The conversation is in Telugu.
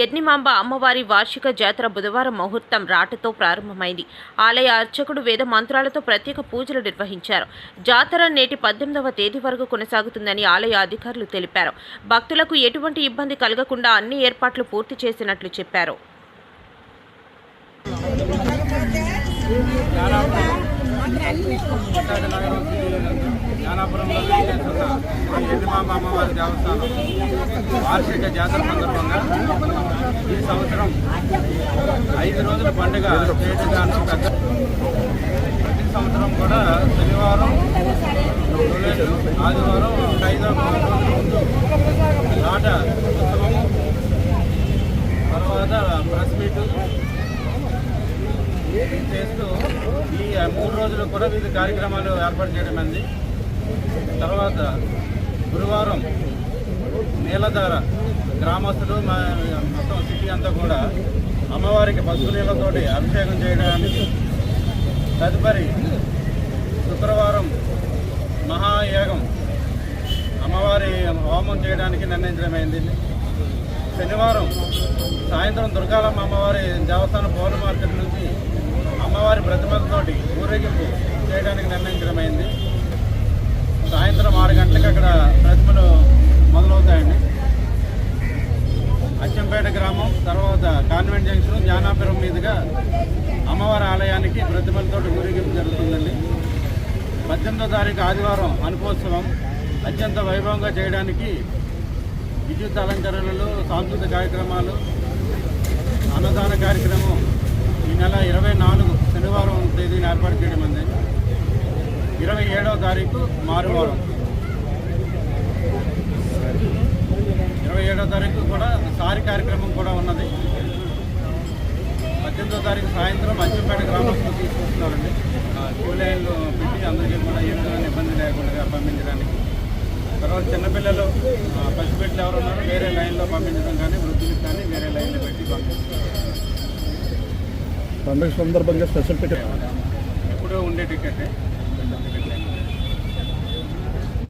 ఎండుమాంబ అమ్మవారి వార్షిక జాతర బుధవారం ముహూర్తం రాటతో ప్రారంభమైంది. ఆలయ అర్చకుడు వేద మంత్రాలతో ప్రత్యేక పూజలు నిర్వహించారు. జాతర నేటి పద్దెనిమిదవ తేదీ వరకు కొనసాగుతుందని ఆలయ అధికారులు తెలిపారు. భక్తులకు ఎటువంటి ఇబ్బంది కలగకుండా అన్ని ఏర్పాట్లు పూర్తి చేసినట్లు చెప్పారు. జ్ఞానాపురంలో వెంకటేశ్వర ఎల్లిమాంబ అమ్మవారి దేవస్థానం వార్షిక జాతర సందర్భంగా ఈ సంవత్సరం ఐదు రోజుల పండుగ చేయడానికి పెద్ద ప్రతి సంవత్సరం కూడా శనివారం ఆదివారం ఐదో ముందు నాట ఉత్సవము. తర్వాత ప్రెస్ మీటు చేస్తూ ఈ మూడు రోజులు కూడా వివిధ కార్యక్రమాలు ఏర్పాటు చేయడం అంది. తర్వాత గురువారం నీలధార గ్రామస్తులు మా మొత్తం సిటీ అంతా కూడా అమ్మవారికి పసుపు నీళ్ళతోటి అభిషేకం చేయడానికి తదుపరి శుక్రవారం మహాయాగం అమ్మవారి హోమం చేయడానికి నిర్ణయించడమైంది. శనివారం సాయంత్రం దుర్గాలమ్మ అమ్మవారి దేవ పౌర్ణ మార్కెట్ నుంచి అమ్మవారి ప్రతిమలతోటి ఊరేగింపు చేయడానికి నిర్ణయించడమైంది సాయంత్రం ఆరు గంటలకు అక్కడ ప్రతిమలు మొదలవుతాయండి. అచ్చంపేట గ్రామం తర్వాత కాన్వెంట్ జంక్షన్ జ్ఞానాపురం మీదుగా అమ్మవారి ఆలయానికి ప్రతిమలతో ఊరేగింపు జరుగుతుందండి. పద్దెనిమిదో తారీఖు ఆదివారం అనుపోత్సవం అత్యంత వైభవంగా చేయడానికి విద్యుత్ అలంకరణలు సాంస్కృతిక కార్యక్రమాలు అన్నదాన కార్యక్రమం ఈ నెల ఇరవై నాలుగు శనివారం తేదీని ఏర్పాటు చేయడం అంది ఇరవై ఏడవ తారీఖు మారువారం ఇరవై ఏడవ తారీఖు కూడా సారి కార్యక్రమం కూడా ఉన్నది. పద్దెనిమిదో తారీఖు సాయంత్రం అచ్చంపేట గ్రామస్తులు తీసుకొస్తున్నారండి. క్యూ లైన్లు పెట్టి అందరికీ కూడా ఏ విధమైన ఇబ్బంది లేకుండా పంపించడానికి. తర్వాత చిన్నపిల్లలు పసిబిడ్డలు ఎవరు ఉన్నారో వేరే లైన్లో పంపించడం కానీ వృద్ధులకు కానీ వేరే లైన్లో పెట్టి పంపిస్తారు పండుగ సందర్భంగా స్పెషల్ టికెట్. ఎప్పుడూ ఉండే టికెట్.